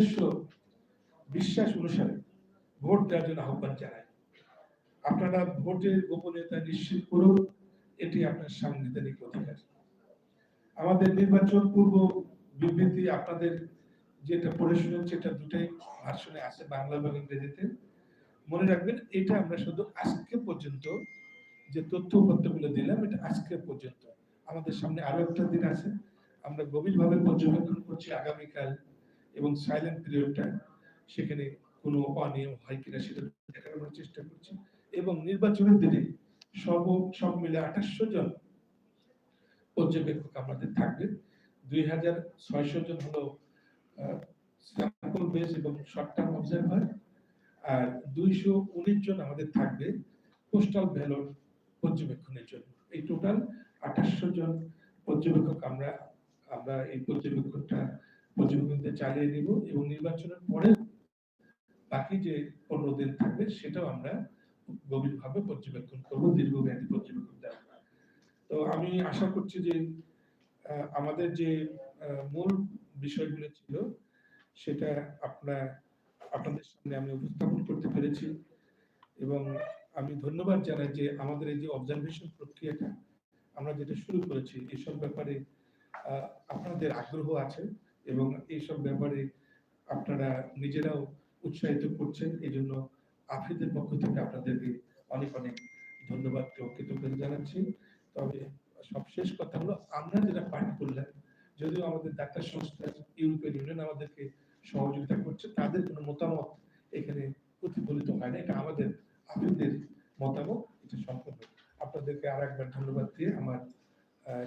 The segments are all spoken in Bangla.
নিজস্ব বিশ্বাস অনুসারে ভোট দেওয়ার জন্য আহ্বান জানাই। আপনারা ভোটের গোপনীয়তা নিশ্চিত করুন, এটি আপনার সাংবিধানিক অধিকার। আমাদের নির্বাচন পূর্ব বিবৃতি আপনাদের যেটা পড়ে শুনেছি এটা দুটাই ভার্সনে আছে বাংলা এবং ইংরেজিতে। মনে রাখবেন, এটা আমরা শুধু আজকে পর্যন্ত যে তথ্য পত্রগুলো দিলাম, এটা আজকে পর্যন্ত। আমাদের সামনে আরও একটা দিন আছে। আমরা গভীরভাবে পর্যবেক্ষণ করছি। আগামীকাল এবং সাইলেন্ট পিরিয়ডটা সেখানে কোনো অনিয়ম হয় কিনা সেটা দেখার আমরা চেষ্টা করছি। এবং নির্বাচনের দিনে সর্ব সব মিলে আঠাশশো জন পর্যবেক্ষক আমাদের থাকবে। দুই হাজার ছয়শো জন হলো স্যাম্পল বেস এবং শর্ট টার্ম অবজারভার আর দুইশো উনিশ জন আমাদের থাকবে পোস্টাল ব্যালট পর্যবেক্ষণের জন্য। এই টোটাল আঠাশশো জন পর্যবেক্ষক আমরা আমরা এই পর্যবেক্ষণটা পর্যবেক্ষণতে চালিয়ে নিব এবং নির্বাচনের পরে বাকি যে পনেরো দিন থাকবে, সেটাও আমরা গভীরভাবে পর্যবেক্ষণ করব, দীর্ঘমেয়াদী পর্যবেক্ষণ দেওয়া তো আমি আশা করছি যে আমাদের যে মূল বিষয়গুলো ছিল, সেটা আপনার আপনাদের সামনে আমি উপস্থাপন করতে পেরেছি এবং আমি ধন্যবাদ জানাই যে আমাদের এই যে অবজারভেশন প্রক্রিয়াটা আমরা যেটা শুরু করেছি, এসব ব্যাপারে আপনাদের আগ্রহ আছে। এবং এইসব ব্যাপারে আপনারা নিজেরাও উৎসাহিত করছেন। এই জন্য আফিদের পক্ষ থেকে আপনাদেরকে অনেক অনেক ধন্যবাদ কৃতজ্ঞতা জানাচ্ছি। তবে সবশেষ কথা হলো, আমরা যেটা পাঠ করলাম, যদিও আমাদের ডাক্তার সংস্থা ইউরোপিয়ান ইউনিয়ন আমাদেরকে সহযোগিতা করছে, তাদের কোনো মতামত এখানে প্রতিফলিত হয় না। এটা আমাদের আফিদের মতামত, এটা সম্পূর্ণ। আপনাদেরকে আর একবার ধন্যবাদ দিয়ে আমার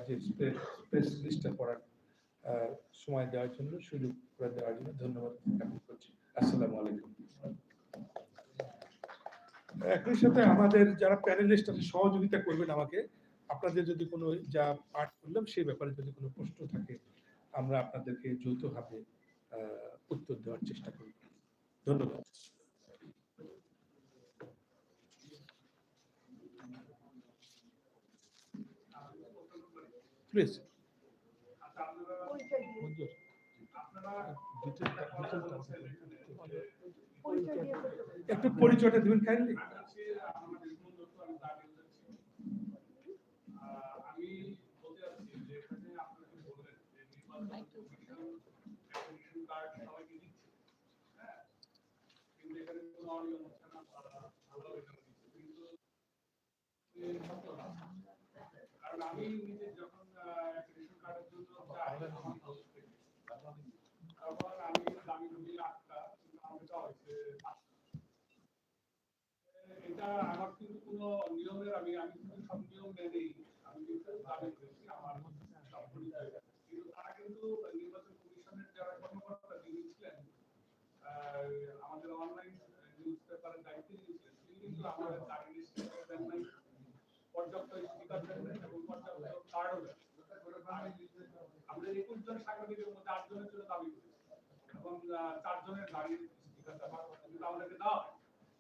যে প্রেস লিস্টটা পড়ার সময় দেওয়ার জন্য সুযোগ করে দেওয়ার জন্য ধন্যবাদ জ্ঞাপন করছি। আসসালামু আলাইকুম। একই সাথে আমাদের যারা প্যানেলিস্ট আছে, সহযোগিতা করবেন আমাকে। আপনাদের যদি কোনো যা পাঠ করলাম, সেই ব্যাপারে যদি কোনো প্রশ্ন থাকে, আমরা আপনাদেরকে যৌথভাবে উত্তর দেওয়ার চেষ্টা করব। ধন্যবাদ। প্লিজ একটু পরিচয়টা দিবেন কাইন্ডলি আমি বলতে চাচ্ছি যে এখানে আপনাকে এটা যিনি আমাদের অনলাইন নিউজ পেপারের দায়িত্বে কিন্তু আমাদের গাড়ি লিস্ট পর্যাপ্ত স্পিকার দেন এবং পর্যাপ্ত কার্ডও দেন। আমরা একুশ জন সাংবাদিকের মধ্যে আটজনের জন্য দাবি করেছি এবং চারজনের গাড়ির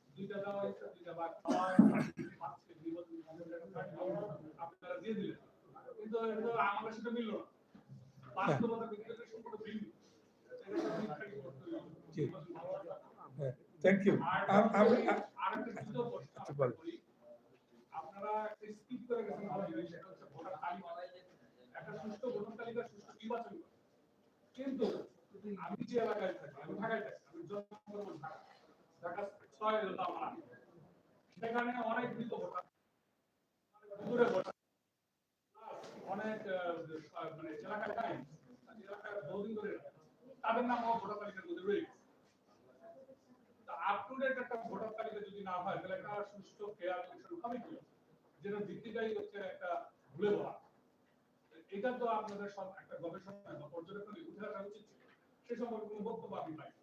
দুইটা দেওয়া হয়েছে দুইটা কমিশনের আপনারা দিয়ে দিলেন কিন্তু এটা আমাদের সাথে মিলল না বাস্তবতা বিজ্ঞানের সম্পূর্ণ ভিন্ন। Thank you. আপনারা একটা স্কিপ করে সেটা কিন্তু আমি যে এলাকায় থাকি আমি ঢাকায় থাকি মধ্যে এটা তো আপনাদের সব একটা গবেষণা বা পর্যবেক্ষণে উঠে উচিত। সে কোনো বক্তব্য আমি পাই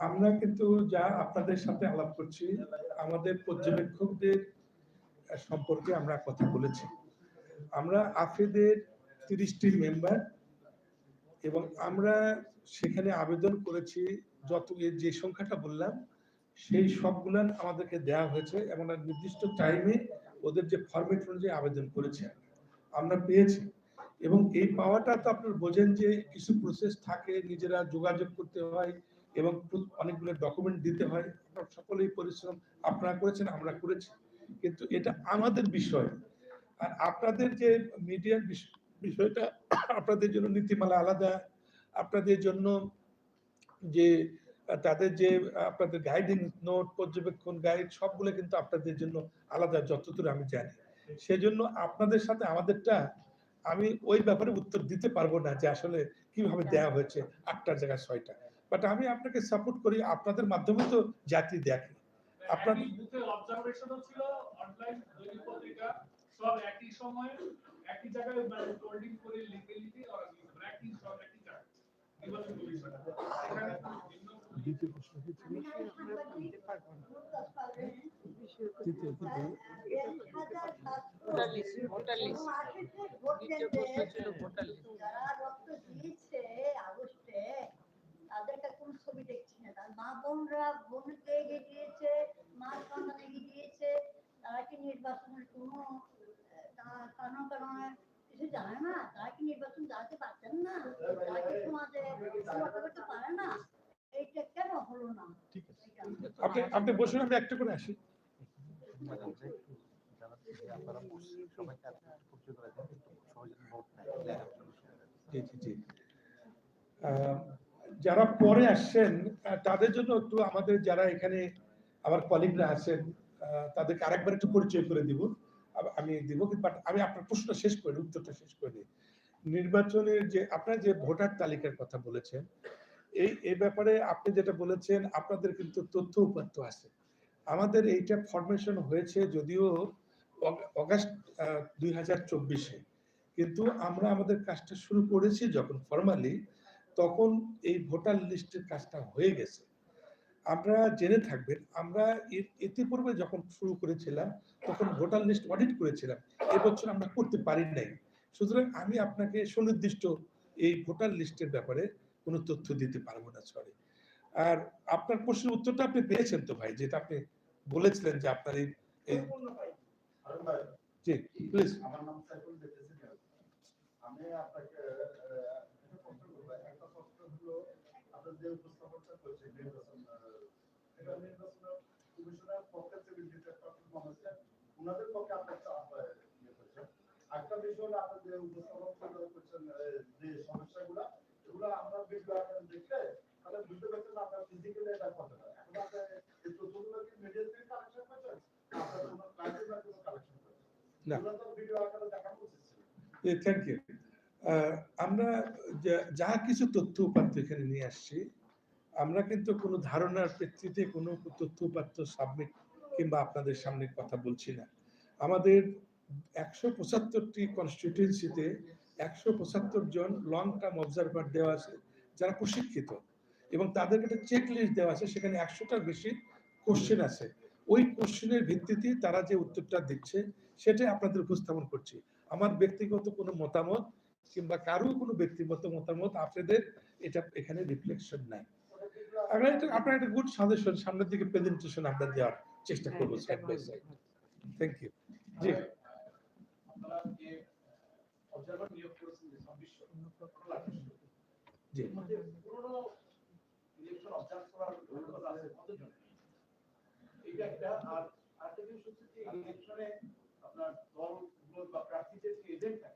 আমরা কিন্তু যা আপনাদের সাথে আলাপ করছি, আমাদের পর্যবেক্ষকদের সম্পর্কে আমরা কথা বলেছি। আমরা আফেদের তিরিশটি মেম্বার এবং আমরা সেখানে আবেদন করেছি যত যে সংখ্যাটা বললাম, সেই সবগুলান আমাদেরকে দেওয়া হয়েছে এবং নির্দিষ্ট টাইমে ওদের যে ফরমেট অনুযায়ী আবেদন করেছে আমরা পেয়েছি। এবং এই পাওয়াটা তো আপনার বোঝেন যে কিছু প্রসেস থাকে, নিজেরা যোগাযোগ করতে হয় এবং অনেকগুলো ডকুমেন্ট দিতে হয়। আপনারা সকলেই পরিশ্রম, আপনারা করেছেন, আমরা করেছি। কিন্তু এটা আমাদের বিষয়। আর আপনাদের যে মিডিয়ার বিষয়টা, আপনাদের জন্য নীতিমালা আলাদা। আপনাদের জন্য যে, তাদের যে, আপনাদের গাইডিং নোট পর্যবেক্ষণ গাইড সবগুলো কিন্তু আপনাদের জন্য আলাদা, যতদূর আমি জানি। সেজন্য আপনাদের সাথে আমাদেরটা, আমি ওই ব্যাপারে উত্তর দিতে পারব না যে আসলে কীভাবে দেয়া হয়েছে আটটার জায়গায় ছয়টা। বাট আমি আপনাকে সাপোর্ট করি আপনাদের মাধ্যমে তো জাতি দেখে। আপনার- একই বুথে অবজারভেশনও ছিল অনলাইন দৈনিক পত্রিকা সব একই সময়ে একই জায়গায় হোল্ডিং করে লিখে লিখে ওরা দিয়েছে। একই সব একই জায়গায়। নির্বাচন কমিশন এখানে ভিন্ন দ্বিতীয় প্রশ্ন কি ছিল তৃতীয় তৃতীয় ভোটার লিস্ট ভোটার লিস্ট। দ্বিতীয় প্রশ্ন ছিল ভোটার লিস্ট যারা রক্ত দিয়েছে আগস্টে তাদেরকে কোন ছবি দেখছি না তার মা বোনরা বোনকে এগিয়ে দিয়েছে মা সন্তান এগিয়ে দিয়েছে তারা কি নির্বাচনের কোনো আহ, কারণ কারণে না তারা কি নির্বাচন জানতে পারছেন না? তারা কি সমাজে করতে পারে না? এইটা কেন হলো না? ঠিক আছে। আপনি আপনি বসুন আমি একটা করে আসি। যারা পরে আসছেন তাদের জন্য একটু আমাদের যারা এখানে আমার কলিগরা আছেন তাদেরকে আরেকবার একটু পরিচয় করে দিব। আমি দিব বাট আমি আপনার প্রশ্নটা শেষ করে উত্তরটা শেষ করে নির্বাচনের যে, আপনার যে ভোটার তালিকার কথা বলেছেন, এই এই ব্যাপারে আপনি যেটা বলেছেন, আপনাদের কিন্তু তথ্য উপাত্ত আছে। আমাদের এইটা ফরমেশন হয়েছে যদিও অগ- অগাস্ট দুই হাজার চব্বিশে। কিন্তু আমরা আমাদের কাজটা শুরু করেছি যখন ফর্মালি তখন এই ভোটার লিস্টের কাজটা হয়ে গেছে। আমরা জেনে থাকবেন আমরা ইতিপূর্বে যখন শুরু করেছিলাম তখন ভোটার লিস্ট অডিট করেছিলাম। এবছর আমরা করতে পারি নাই। সুতরাং আমি আপনাকে সুনির্দিষ্ট এই ভোটার লিস্টের ব্যাপারে কোনো তথ্য দিতে পারব না সরি আর আপনার প্রশ্নের উত্তরটা আপনি পেয়েছেন তো ভাই যেটা আপনি বলেছিলেন যে আপনার এই এই- জি প্লিজ আমার নাম সাইফুল আমি আপনাকে আহ, একটা প্রশ্ন করব একটা প্রশ্ন হলো আপনার যে উপস্থাপনটা করছে নির্বাচন এটা নির্বাচন কমিশনের পক্ষে থেকে যেটা মোহাম্মদ সাহেব, ওনাদের পক্ষে আপনার ইয়ে করছে। একটা বিষয় হলো আপনার যে উপস্থাপন করে করছেন যে সমস্যাগুলো এগুলো আমরা ভিডিও আকারে দেখলে তাহলে বুঝতে পারছেন আপনার ফিজিক্যালি এটা কতটা। এখন আপনার এই তথ্যগুলো কি মিডিয়া থেকে কালেকশন করছেন? আপনার কোনো ক্লাসের মাধ্যমে কালেকশন করছেন। এগুলো তো ভিডিও আকারে দেখানো উচিত ছিল। থ্যাংক ইউ আমরা যা- কিছু তথ্য উপাত্ত এখানে নিয়ে আসছি, আমরা কিন্তু কোনো ধারণার প্রেক্ষিতে কোনো তথ্য উপাত্ত সাবমিট কিংবা আপনাদের সামনে কথা বলছি না। আমাদের একশো পঁচাত্তরটি কনস্টিটিউয়েন্সিতে একশো পঁচাত্তর জন লং টার্ম অবজারভার দেওয়া আছে, যারা প্রশিক্ষিত। এবং তাদের একটা চেক লিস্ট দেওয়া আছে, সেখানে একশোটার বেশি কোশ্চেন আছে। ওই কোশ্চেনের ভিত্তিতে তারা যে উত্তরটা দিচ্ছে, সেটাই আপনাদের উপস্থাপন করছি। আমার ব্যক্তিগত কোনো মতামত কিংবা কারও কোনো ব্যক্তিগত মতামত আপনাদের এটা এখানে রিফ্লেকশন নাই। আমরা এটা আপনার একটা গুড সাজেশন সামনের দিকে প্রেজেন্টেশন আমরা দেওয়ার চেষ্টা করব side by side thank you ji আপনারা যে অবজারভার নিয়োগ করেছেন যে ছাব্বিশশো জি। এর মধ্যে পুরনো ইলেকশন অবজার্ভ করার অভিজ্ঞতা আছে কতজন এইটা একটা আর আরেকটা হচ্ছে যে ইলেকশনে আপনার দলগুলো বা প্রার্থীদের যে এজেন্ট থাকে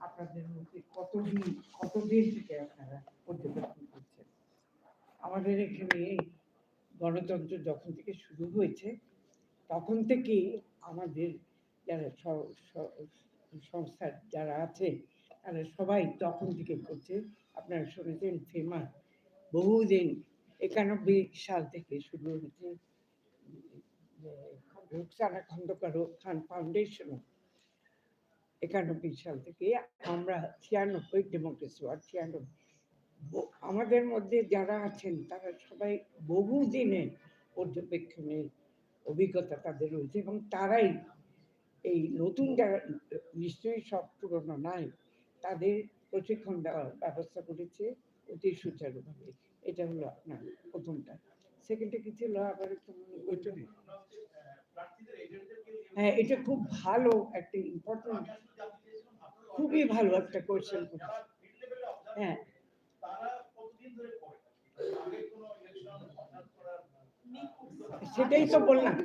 আপনাদের মধ্যে কতদিন কতদিন থেকে আপনারা পর্যবেক্ষণ করছেন? আমাদের এখানে গণতন্ত্র যখন থেকে শুরু হয়েছে, তখন থেকে আমাদের যারা সংস্থার যারা আছে, তারা সবাই তখন থেকে করছে। আপনারা শুনেছেন ফেমা বহুদিন, একানব্বই সাল থেকে শুরু হয়েছে রুকসানা খন্দকার খান ফাউন্ডেশন একানব্বই সাল থেকে আমরা ছিয়ানব্বই ডেমোক্রেসি আর ছিয়ানব্বই আমাদের মধ্যে যারা আছেন, তারা সবাই বহুদিনের পর্যবেক্ষণের অভিজ্ঞতা তাদের রয়েছে এবং তারাই এই নতুন যারা, নিশ্চয়ই সব পুরনো নাই, তাদের প্রশিক্ষণ দেওয়ার ব্যবস্থা করেছে অতি সুচারুভাবে। এটা হলো আপনার প্রথমটা। সেকেন্ডটা কি ছিল আবার হ্যাঁ? এটা খুব ভালো, একটা ইম্পর্টেন্ট আমি আসলে জানতে চেয়েছিলাম আপনারা খুবই ভালো একটা কোয়েশ্চেন হ্যাঁ। সেটাই তো বললাম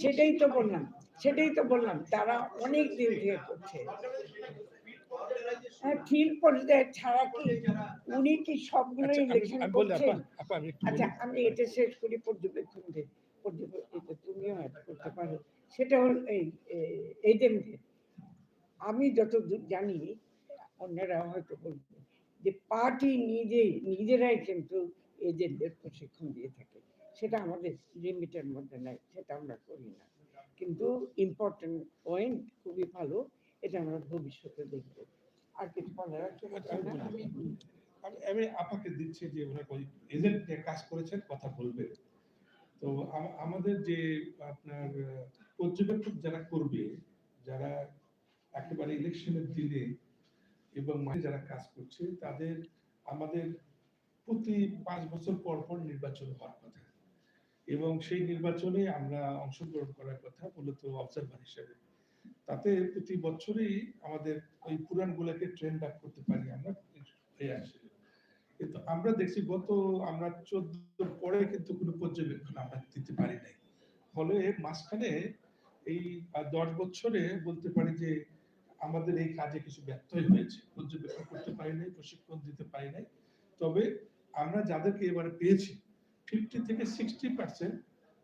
সেটাই তো বললাম সেটাই তো বললাম তারা অনেক দিন থেকে করছে। হ্যাঁ পর্যায়ে ছাড়া কি উনি কি সবগুলো আচ্ছা, ইলেকশন করছেন? আচ্ছা আমি এটা শেষ করি পর্যবেক্ষণ পর্যবেক্ষণ তুমিও অ্যাড করতে পারো। সেটা হল এই এজেন্টদের আমি যতদূর জানি, অন্যরা হয়তো বলবে যে পার্টি নিজেই নিজেরাই কিন্তু এজেন্টদের প্রশিক্ষণ দিয়ে থাকে। সেটা আমাদের লিমিটের মধ্যে নাই, সেটা আমরা করি না। কিন্তু ইম্পর্টেন্ট পয়েন্ট খুবই ভালো, এটা আমরা ভবিষ্যতে দেখব। আর কিছু বলার আছে? আমি আপাকে দিচ্ছি যে ওরা এজেন্ট কাজ করেছেন, কথা বলবে তো আমাদের যে আপনার পর্যবেক্ষক যারা করবে, যারা একেবারে ইলেকশনের দিনে এবং মাঠে যারা কাজ করছে, তাদের আমাদের প্রতি পাঁচ বছর পর পর নির্বাচন হওয়ার কথা। এবং সেই নির্বাচনে আমরা অংশগ্রহণ করার কথা মূলত অবজারভার হিসেবে। তাতে প্রতি বছরই আমাদের ওই পুরাণগুলোকে ট্রেন্ড আপ করতে পারি আমরা, হয়ে আসে। কিন্তু আমরা দেখছি গত, আমরা চোদ্দ পরে কিন্তু কোনো পর্যবেক্ষণ আমরা দিতে পারি নাই। ফলে মাঝখানে এই দশ বছরে বলতে পারি যে আমাদের এই কাজে কিছু ব্যত্যয় হয়েছে পর্যবেক্ষণ করতে পারি নাই প্রশিক্ষণ দিতে পারি নাই। তবে আমরা যাদেরকে এবারে পেয়েছি ফিফটি থেকে সিক্সটি পার্সেন্ট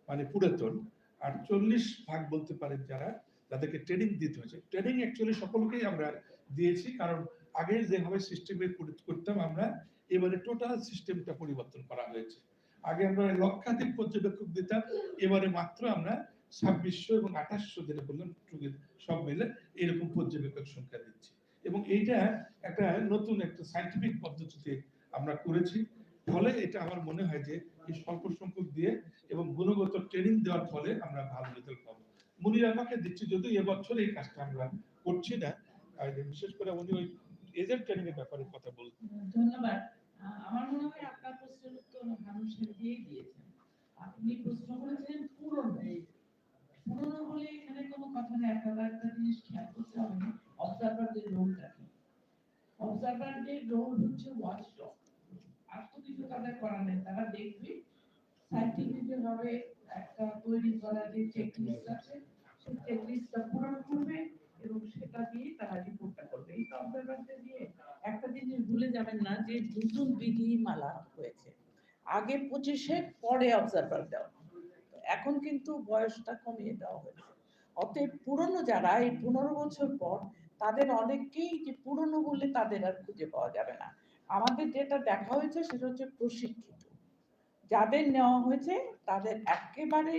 মানে পুরাতন আর চল্লিশ ভাগ বলতে পারেন যারা তাদেরকে ট্রেনিং দিতে হয়েছে। ট্রেনিং অ্যাকচুয়ালি সকলকেই আমরা দিয়েছি কারণ আগে যেভাবে সিস্টেমে করতাম আমরা এবারে টোটাল সিস্টেমটা পরিবর্তন করা হয়েছে। আগে আমরা লক্ষাধিক পর্যবেক্ষক দিতাম এবারে মাত্র আমরা ছাব্বিশশো এবং আঠাশশো যেটা বললাম সব মিলে এরকম পর্যবেক্ষক সংখ্যা দিচ্ছি। এবং এইটা একটা নতুন একটা সাইন্টিফিক পদ্ধতিতে আমরা করেছি। ফলে এটা আমার মনে হয় যে এই স্বল্প সংখ্যক দিয়ে এবং গুণগত ট্রেনিং দেওয়ার ফলে আমরা ভালো রেজাল্ট পাবো। মুনির আমাকে দিচ্ছি, যদিও এবছর এই কাজটা আমরা করছি না। বিশেষ করে উনি ওই এজেন্ট ট্রেনিং এর ব্যাপারে কথা বলছেন ধন্যবাদ। আমার মনে হয় আপনার প্রশ্নের উত্তর মানুষের দিয়েই দিয়েছেন। আপনি প্রশ্ন করেছেন পুরনো পুরনো হলে এখানে কোনো কথা নেই আপনারা একটা জিনিস খেয়াল করতে হবে অবজারভারদের রোলটা কি অবজারভারদের রোল হচ্ছে ডগ আর তো কিছু তাদের করার নেই, তারা দেখবে সাইন্টিফিক ভাবে একটা তৈরি করা যে চেকলিস্ট আছে, সেই চেকলিস্টটা পূরণ করবে এবং সেটা দিয়ে তারা রিপোর্টটা করবে। এই অবজারভারদের দিয়ে একটা জিনিস ভুলে যাবেন না যে নতুন বিধিমালা হয়েছে। আগে পঁচিশে পরে অবজারভার দেওয়া। এখন কিন্তু বয়সটা কমিয়ে দেওয়া হয়েছে। অতএব পুরনো যারা, এই পনেরো বছর পর তাদের অনেককেই যে পুরনো বলে তাদের আর খুঁজে পাওয়া যাবে না। আমাদের যেটা দেখা হয়েছে সেটা হচ্ছে প্রশিক্ষিত। যাদের নেওয়া হয়েছে তাদের একেবারে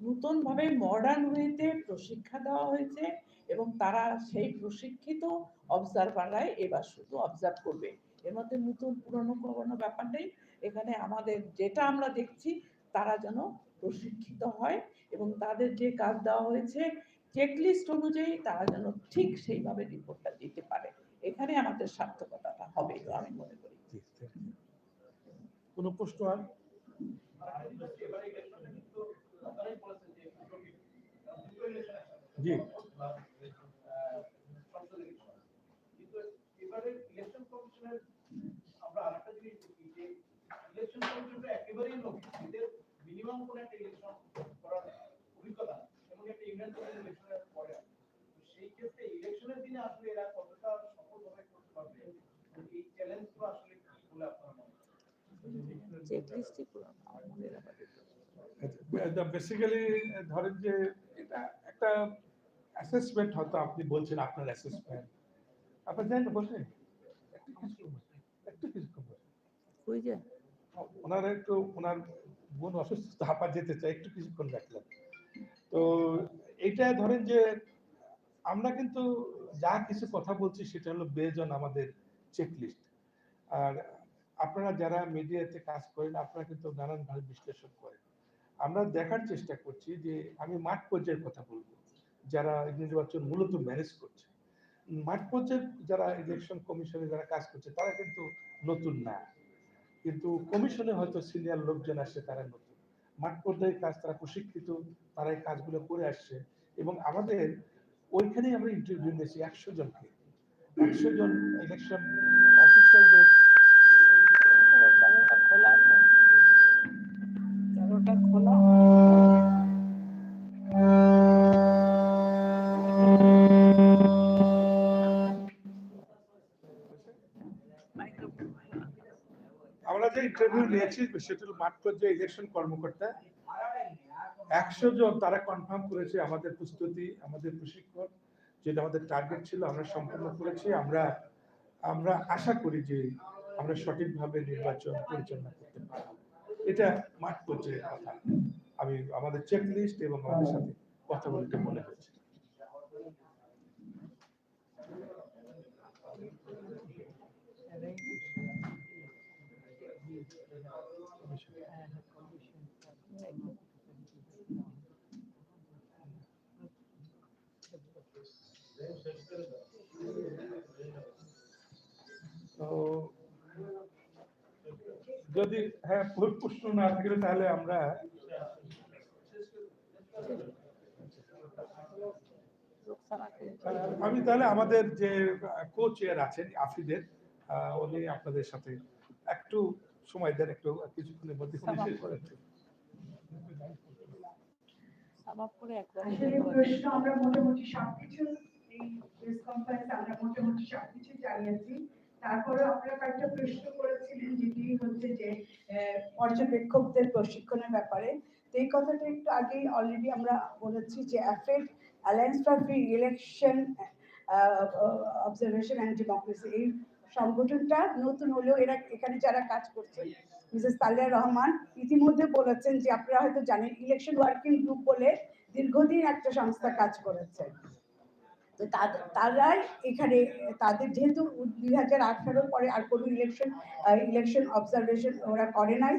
নতুন ভাবে মডার্ন ওয়েতে প্রশিক্ষা দেওয়া হয়েছে এবং তারা সেই প্রশিক্ষিত অবজারভাররাই এবার শুধু অবজার্ভ করবে। এর মধ্যে নতুন পুরনো কোনো ব্যাপার নেই। এখানে আমাদের যেটা আমরা দেখছি তারা যেন প্রশিক্ষিত হয় এবং তাদের যে কাজ দেওয়া হয়েছে চেকলিস্ট অনুযায়ী তারা যেন ঠিক সেইভাবে রিপোর্টটা দিতে পারে এখানে আমাদের সার্থকতাটা হবে আমি মনে করি কোনো প্রশ্ন আর। জি। আমরা আরেকটা জিনিস দেখি যে ইলেকশন কমিশনটা একেবারেই নতুন এদের মিনিমাম কোন একটা ইলেকশন করার অভিজ্ঞতা একটা ইউনিয়ন পরিষদ ইলেকশনের পরে সেই ক্ষেত্রে ইলেকশনের দিনে আসলে এরা কতটা সফলভাবে করতে পারবে? এই চ্যালেঞ্জগুলো আসলে কি বলে আপনার মনে হয়? বেসিক্যালি ধরেন যে এটা একটা অ্যাসেসমেন্ট হয়তো আপনি বলছেন আপনার অ্যাসেসমেন্ট আপনি জানেন না বসেন একটু একটু ওনার একটু ওনার বোন অসুস্থ হাঁপা যেতে চায় একটু কিছুক্ষণ রাখলাম তো এটা ধরেন যে আমরা কিন্তু যা কিছু কথা বলছি সেটা হলো বেজন আমাদের চেকলিস্ট আর আপনারা যারা মিডিয়াতে কাজ করেন, আপনারা কিন্তু নানানভাবে বিশ্লেষণ করেন। আমরা দেখার চেষ্টা করছি যে আমি মাঠ পর্যায়ের কথা বলব। যারা নির্বাচন মূলত ম্যানেজ করছে। মাঠ পর্যায়ে যারা ইলেকশন কমিশনে যারা কাজ করছে, তারা কিন্তু নতুন না। কিন্তু কমিশনে হয়তো সিনিয়র লোকজন আসছে তারা নতুন। মাঠ পর্যায়ে কাজ তারা প্রশিক্ষিত তারা এই কাজগুলো করে আসছে। এবং আমাদের ওইখানেই আমরা ইন্টারভিউ নিয়েছি একশো জনকে। একশো জন ইলেকশন অফিসারদের খোলা। খোলা। ইন্টারভিউ নিয়েছি ইলেকশন কর্মকর্তা, একশো জন তারা কনফার্ম করেছে আমাদের প্রস্তুতি, আমাদের প্রশিক্ষণ, যেটা আমাদের টার্গেট ছিল, আমরা সম্পূর্ণ করেছি। আমরা আমরা আশা করি যে আমরা সঠিকভাবে নির্বাচন পরিচালনা করতে পারব। এটা মাঠ পর্যায়ের কথা। আমি, আমাদের চেক লিস্ট এবং আমাদের সাথে কথা বলতে মনে হয়েছে তো যদি হ্যাঁ প্রশ্ন না থাকলে তাহলে আমরা আমি তাহলে আমাদের যে কো চেয়ার আছেন আফিদের উনি আপনাদের সাথে একটু সময় দেন একটু কিছুক্ষণের মধ্যে শেষ করে করছেন সামাপ করে আসলে প্রশ্ন আমরা মোটামুটি সবকিছু এই প্রেস কনফারেন্সে আমরা মোটামুটি সবকিছু জানিয়েছি। তারপরে আপনারা কয়েকটা প্রশ্ন করেছিলেন যেটি হচ্ছে যে পর্যবেক্ষকদের প্রশিক্ষণের ব্যাপারে। এই কথাটা একটু আগেই অলরেডি আমরা বলেছি যে AFED alliance for free election observation and democracy এই সংগঠনটা নতুন হলেও এরা এখানে যারা কাজ করছে মিসেস তালিয়া রহমান ইতিমধ্যে বলেছেন যে আপনারা হয়তো জানেন ইলেকশন ওয়ার্কিং গ্রুপ বলে দীর্ঘদিন একটা সংস্থা কাজ করেছে। তো তাদের তারাই এখানে, তাদের যেহেতু দুই হাজার আঠারোর পরে আর কোনো ইলেকশন ইলেকশন অবজারভেশন ওরা করে নাই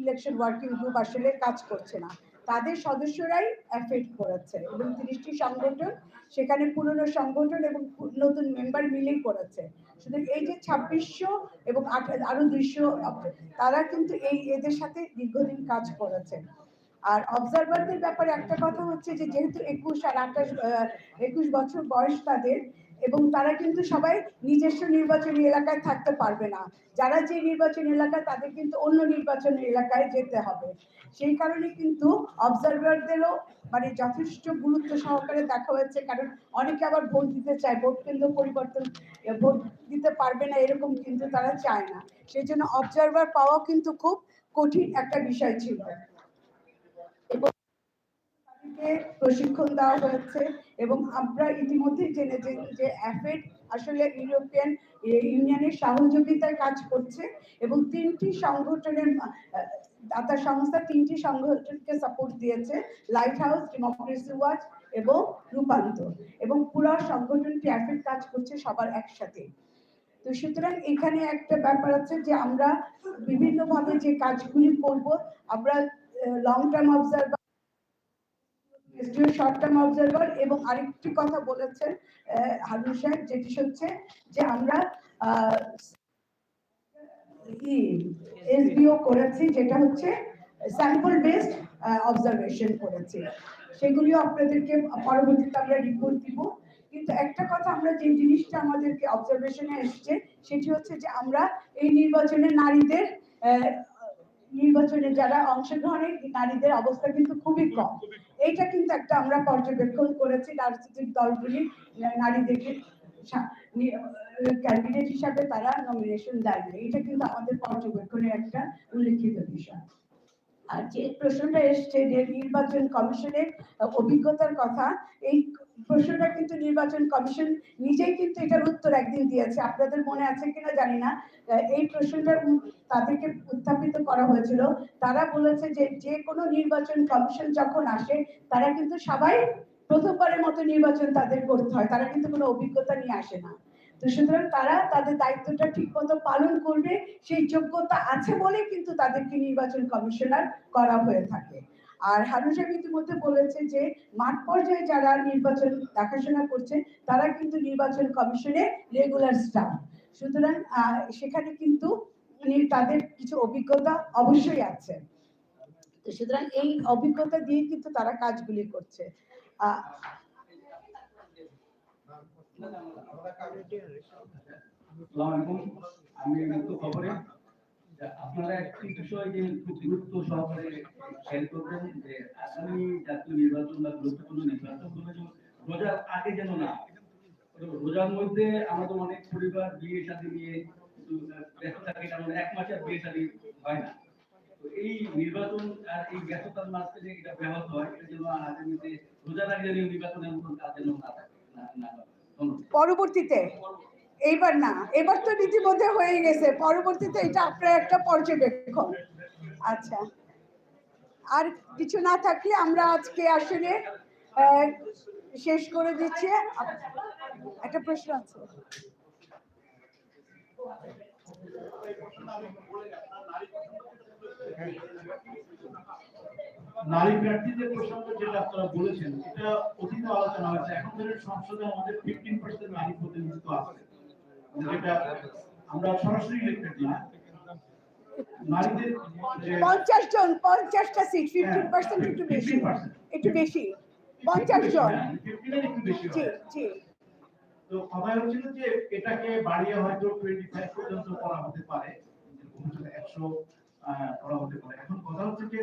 ইলেকশন ওয়ার্কিং গ্রুপ আসলে কাজ করছে না। তাদের সদস্যরাই অ্যাফেক্ট করাচ্ছে এবং তিরিশটি সংগঠন, সেখানে পুরনো সংগঠন এবং নতুন মেম্বার মিলেই করাচ্ছে শুধু এই যে ছাব্বিশশো এবং আরও দুইশো, তারা কিন্তু এই, এদের সাথে দীর্ঘদিন কাজ করেছে। আর অবজারভারদের ব্যাপারে একটা কথা হচ্ছে যে, যেহেতু একুশ আর আঠাশ একুশ বছর বয়স তাদের, এবং তারা কিন্তু সবাই নিজস্ব নির্বাচনী এলাকায় থাকতে পারবে না। যারা যে নির্বাচনী এলাকায়, তাদের কিন্তু অন্য নির্বাচনী এলাকায় যেতে হবে। সেই কারণে কিন্তু অবজারভারদেরও মানে যথেষ্ট গুরুত্ব সহকারে দেখা হয়েছে, কারণ অনেকে আবার ভোট দিতে চায়, ভোট কেন্দ্র পরিবর্তন ভোট দিতে পারবে না, এরকম কিন্তু তারা চায় না। সেই জন্য অবজারভার পাওয়া কিন্তু খুব কঠিন একটা বিষয় ছিল। প্রশিক্ষণ দেওয়া হয়েছে এবং আমরা ইতিমধ্যেই জেনেছেন যে অ্যাফেড আসলে ইউরোপিয়ান ইউনিয়নের সহযোগিতায় কাজ করছে এবং তিনটি সংগঠনের দাতা সংস্থা তিনটি সংগঠনকে সাপোর্ট দিয়েছে লাইট হাউস ডেমোক্রেসি ওয়াচ এবং রূপান্তর এবং পুরো সংগঠনটি অ্যাফেড কাজ করছে সবার একসাথে। তো সুতরাং এখানে একটা ব্যাপার আছে যে আমরা বিভিন্নভাবে যে কাজগুলি করব, আমরা long term observer short term observer এবং আরেকটি কথা বলেছেন হারুন সাহেব, যেটি হচ্ছে যে আমরা এসবিও করেছি, যেটা হচ্ছে স্যাম্পল বেসড অবজারভেশন করেছি। সেগুলিও আপনাদেরকে পরবর্তীতে আমরা রিপোর্ট দিব। কিন্তু একটা কথা আমরা যে জিনিসটা আমাদেরকে অবজারভেশনে এসছে, সেটি হচ্ছে যে আমরা এই নির্বাচনে নারীদের নির্বাচনে যারা অংশগ্রহণে নারীদের অবস্থা কিন্তু খুবই কম। এইটা কিন্তু একটা আমরা পর্যবেক্ষণ করেছি রাজনৈতিক দলগুলি, নারীদেরকে ক্যান্ডিডেট হিসাবে তারা নমিনেশন দেয় না এটা কিন্তু আমাদের পর্যবেক্ষণের একটা উল্লেখিত বিষয়। আর যে প্রশ্নটা এসছে যে নির্বাচন কমিশনের অভিজ্ঞতার কথা, এই প্রশ্নটা কিন্তু নির্বাচন কমিশন নিজেই কিন্তু এটার উত্তর একদিন দিয়েছে। আপনাদের মনে আছে কিনা জানি না। এই প্রশ্নটা তাদেরকে উত্থাপিত করা হয়েছিল। তারা বলেছে যে যে কোনো নির্বাচন কমিশন যখন আসে, তারা কিন্তু সবাই প্রথমবারের মতো নির্বাচন তাদের করতে হয়। তারা কিন্তু কোনো অভিজ্ঞতা নিয়ে আসে না। তো সুতরাং তারা তাদের দায়িত্বটা ঠিক মতো পালন করবে। সেই যোগ্যতা আছে বলে কিন্তু তাদেরকে নির্বাচন কমিশনার করা হয়ে থাকে। আর হারুন সাহেব ইতিমধ্যে বলেছে যে, মাঠ পর্যায়ে যারা নির্বাচন দেখাশোনা করছে তারা কিন্তু নির্বাচন কমিশনের রেগুলার স্টাফ সুতরাং সেখানে কিন্তু তাদের কিছু অভিজ্ঞতা অবশ্যই আছে। সুতরাং এই অভিজ্ঞতা দিয়ে কিন্তু তারা কাজগুলি করছে। আমি একটু খবরে আপনারা একটি বিষয় যে খুব গুরুত্ব সহকারে শেয়ার করবেন যে আগামী জাতীয় নির্বাচন বা গুরুত্বপূর্ণ রোজার আগে যেন না রোজার মধ্যে আমাদের অনেক পরিবার বিয়ে শাদী নিয়ে ব্যস্ত থাকে, কারণ এক মাসের বিয়ে শাদী হয় না। এই নির্বাচন আর এই ব্যস্ততার মাঝখানে এটা ব্যাহত হয়, এটা যেন আগামীতে রোজার আগে যেন নির্বাচনের মতন কাজ যেন না থাকে পরবর্তীতে? এইবার না, এবার তো রীতিমধ্যে হয়ে গেছে। পরবর্তীতে এটা আপনার একটা পর্যবেক্ষণ। আচ্ছা। আর কিছু না থাকলে আমরা আজকে আসলে শেষ করে দিচ্ছি। একটা প্রশ্ন আছে। নারী প্রার্থীদের প্রসঙ্গে যেটা আপনারা বলেছেন, এটা অতীতে আলোচনা হয়েছে। এখন ধরে সংসদে আমাদের ফিফটিন পার্সেন্ট নারী প্রতিনিধিত্ব আছে। যেটা আমরা সরাসরি ইলেক্টেড না। নারীদের পঞ্চাশ জন পঞ্চাশটা সিট ফিফটিন পার্সেন্ট একটু বেশি একটু বেশি পঞ্চাশ জন। জি জি। তো হচ্ছিল যে এটাকে বাড়িয়ে হয়তো টোয়েন্টি ফাইভ পর্যন্ত করা হতে পারে ভবিষ্যতে একশো করা হতে পারে। এখন কথা হচ্ছে যে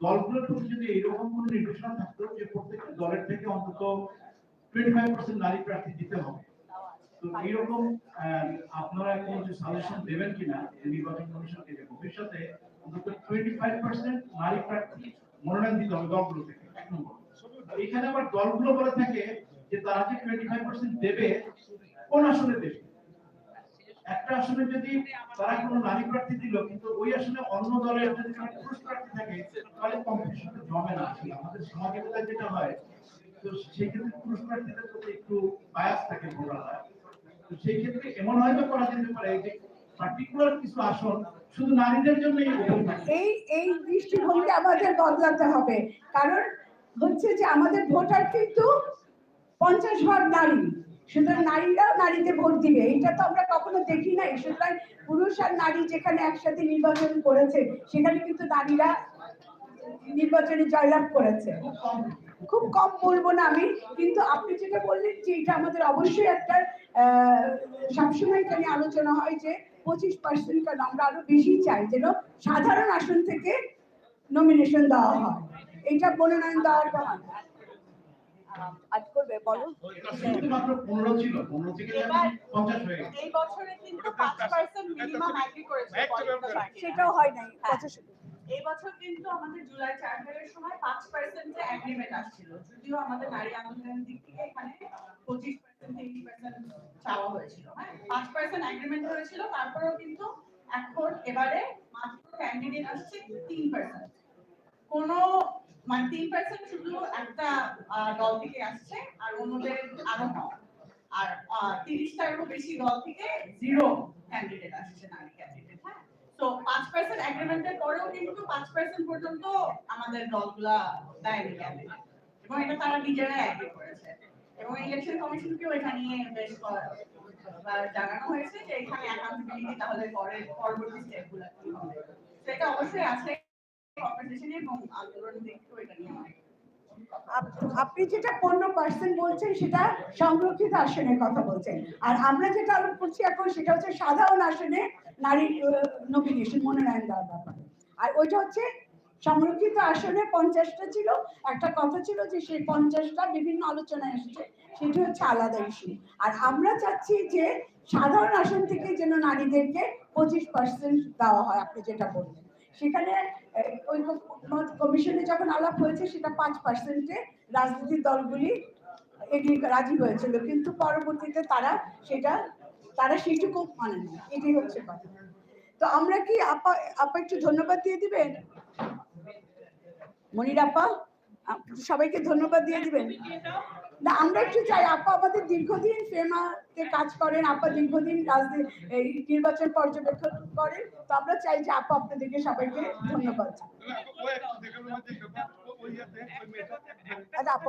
দলগুলোর প্রতি যদি এরকম কোনো নির্দেশনা থাকতো যে প্রত্যেকটা দলের থেকে অন্তত টোয়েন্টি ফাইভ পার্সেন্ট নারী প্রার্থী দিতে হবে এইরকম আপনারা যে সাজেশন দেবেন কিনা, নির্বাচন কমিশনকে যে ভবিষ্যতে অন্তত টোয়েন্টি ফাইভ পার্সেন্ট নারী প্রার্থী মনোনয়ন দিতে হবে দলগুলো থেকে, এক নম্বর। এখানে আবার দলগুলো বলে থাকে যে তারা যে টোয়েন্টি ফাইভ পার্সেন্ট দেবে, কোন আসনে দেবে? একটা আসনে যদি তারা কোনো নারী প্রার্থী দিল, কিন্তু ওই আসনে অন্য দলের যদি কোনো পুরুষ প্রার্থী থাকে, তাহলে কম্পিটিশনটা জমে না আসলে। আমাদের মধ্যে যেটা হয়, তো সেই ক্ষেত্রে পুরুষ প্রার্থীদের প্রতি একটু বায়াস থাকে ভোটাররা। সেই ক্ষেত্রে এমন হয়তো করা যেতে পারে যে পার্টিকুলার কিছু আসন শুধু নারীদের থাকে এই এই দৃষ্টিভঙ্গি আমাদের বদলাতে হবে। কারণ হচ্ছে যে আমাদের ভোটার কিন্তু পঞ্চাশ ভাগ নারী। সুতরাং নারীরাও নারীতে ভোট দিবে। এটা তো আমরা কখনো দেখি নাই। সুতরাং পুরুষ আর নারী যেখানে একসাথে নির্বাচন করেছে সেখানে কিন্তু নারীরা নির্বাচনে জয়লাভ করেছে। খুব কম বলব না আমি কিন্তু আপনি যেটা বললেন যে এটা আমাদের অবশ্যই একটা আহ, সবসময় এখানে আলোচনা হয় যে পঁচিশ পার্সেন্ট কেন? আমরা আরও বেশি চাই যেন সাধারণ আসন থেকে নমিনেশন দেওয়া হয়। এটা মনোনয়ন দেওয়ার কথা। আজ করবে বলো। এটা শুধুমাত্র পনেরো ছিল পনেরো থেকে পঞ্চাশ গেছে এই বছরে কিন্তু পাঁচ পার্সেন্ট মিনিমাম করেছে সেটাও হয় নাই পঁচাশি। এই বছর কিন্তু আমাদের জুলাই চার্টারের সময় পাঁচ পার্সেন্ট এগ্রিমেন্ট আসছিল। যদিও আমাদের নারী আন্দোলনের দিক থেকে এখানে পঁচিশ পার্সেন্ট তিরিশ পার্সেন্ট চাওয়া হয়েছিল হ্যাঁ? পাঁচ পার্সেন্ট এগ্রিমেন্ট হয়েছিল, তারপরেও কিন্তু এখন এবারে মাত্র ক্যান্ডিডেট আসছে তিন পার্সেন্ট কোনো মানে তিন পার্সেন্ট শুধু একটা দল থেকে আসছে, আর অন্যদের আরও আর তিরিশটারও বেশি দল থেকে জিরো ক্যান্ডিডেট আসছে নারী তো পাঁচ পার্সেন্ট এগ্রিমেন্টের পরেও কিন্তু পাঁচ পার্সেন্ট পর্যন্ত আমাদের দলগুলা দেয়নি এবং এটা তারা অ্যাগ্রি করেছে। এবং ইলেকশন কমিশনকেও এটা নিয়ে বেশ জানানো হয়েছে যে এখানে অ্যাকাউন্টেবিলিটি তাহলে পরে পরবর্তী স্টেপগুলো কি হবে। সেটা অবশ্যই আছে এবং আন্দোলন দেখতেও এটা নিয়ে আপনি যেটা পনেরো পার্সেন্ট বলছেন সেটা সংরক্ষিত আসনের কথা বলছেন। আর আমরা যেটা করছি এখন সেটা হচ্ছে সাধারণ আসনে নারী নমিনেশন মনোনয়ন দেওয়ার ব্যাপারে। আর ওইটা হচ্ছে সংরক্ষিত আসনে পঞ্চাশটা ছিল। একটা কথা ছিল যে সেই পঞ্চাশটা বিভিন্ন আলোচনায় এসেছে, সেটা হচ্ছে আলাদা ইস্যু আর আমরা চাচ্ছি যে সাধারণ আসন থেকে যেন নারীদেরকে পঁচিশ পার্সেন্ট দেওয়া হয়, আপনি যেটা বললেন। সেখানে ওই কমিশনে যখন আলাপ হয়েছে, সেটা পাঁচ পার্সেন্টে রাজনৈতিক দলগুলি এগ্রি রাজি হয়েছিল। কিন্তু পরবর্তীতে তারা সেটা তারা সেইটুকু মানে না এটাই হচ্ছে কথা। তো আমরা কি আপা আপা একটু ধন্যবাদ দিয়ে দিবেন? মনির আপা সবাইকে ধন্যবাদ দিয়ে দিবেন? না আমরা একটু চাই আপা আমাদের দীর্ঘদিন ফেমাতে কাজ করেন আপা দীর্ঘদিন রাজনীতি নির্বাচন পর্যবেক্ষণ করেন তো আমরা চাই যে আপা আপনাদেরকে সবাইকে ধন্যবাদ। আচ্ছা, আপা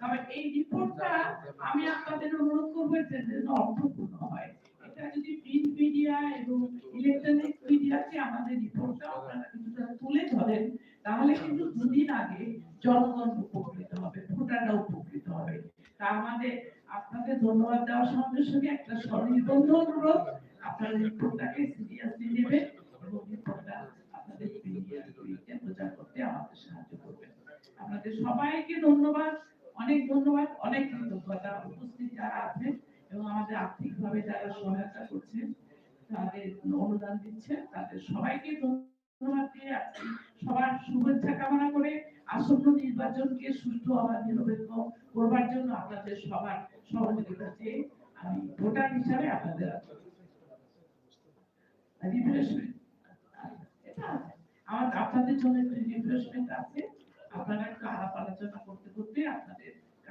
তবে এই রিপোর্টটা আমি আপনাদের অনুরোধ করব যেন অর্থপূর্ণ হয়। এটা যদি প্রিন্ট মিডিয়া এবং ইলেকট্রনিক মিডিয়াতে আমাদের রিপোর্টটা আপনারা কিছুটা তুলে ধরেন, তাহলে কিন্তু দুদিন আগে জনগণ উপকৃত হবে, ভোটাররা উপকৃত হবে। তা আমাদের, আপনাদের ধন্যবাদ দেওয়ার সঙ্গে সঙ্গে একটা স্বনির্বন্ধ অনুরোধ, আপনারা রিপোর্টটাকে সিরিয়াসলি নেবেন এবং রিপোর্টটা আপনাদের প্রচার করতে আমাদের সাহায্য করবেন। আপনাদের সবাইকে ধন্যবাদ। অনেক ধন্যবাদ, অনেক কৃতজ্ঞতা উপস্থিত, যারা আছেন এবং আমাদের আর্থিকভাবে যারা সহায়তা করছেন, তাদের অনুদান দিচ্ছেন, তাদের সবাইকে ধন্যবাদ দিয়ে সবার শুভেচ্ছা কামনা করে আসন্ন নির্বাচনকে সুষ্ঠু আবার নিরপেক্ষ করবার জন্য আপনাদের সবার সহযোগিতা চেয়ে আমি ভোটার হিসাবে আপনাদের রিফ্রেশমেন্ট আমার আপনাদের জন্য একটু রিফ্রেশমেন্ট আছে। আপনারা একটু আলাপ আলোচনা করতে করতে আপনাদের